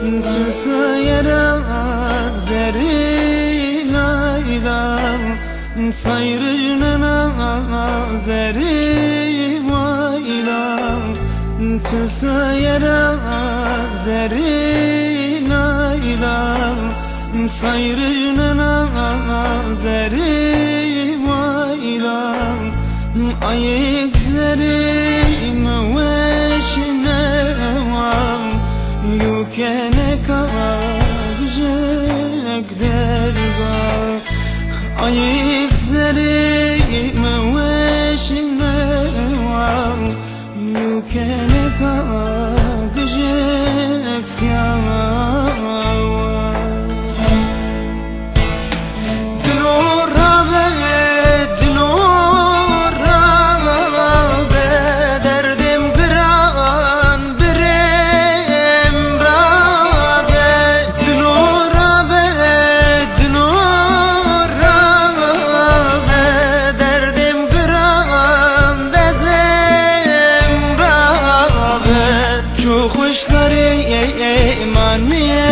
Çıksa yara zerri laylan Sayrına zerri maylan Çıksa yara zerri laylan Sayrına zerri maylan Ayık meveşine var Ayık Şu kuşları eman eken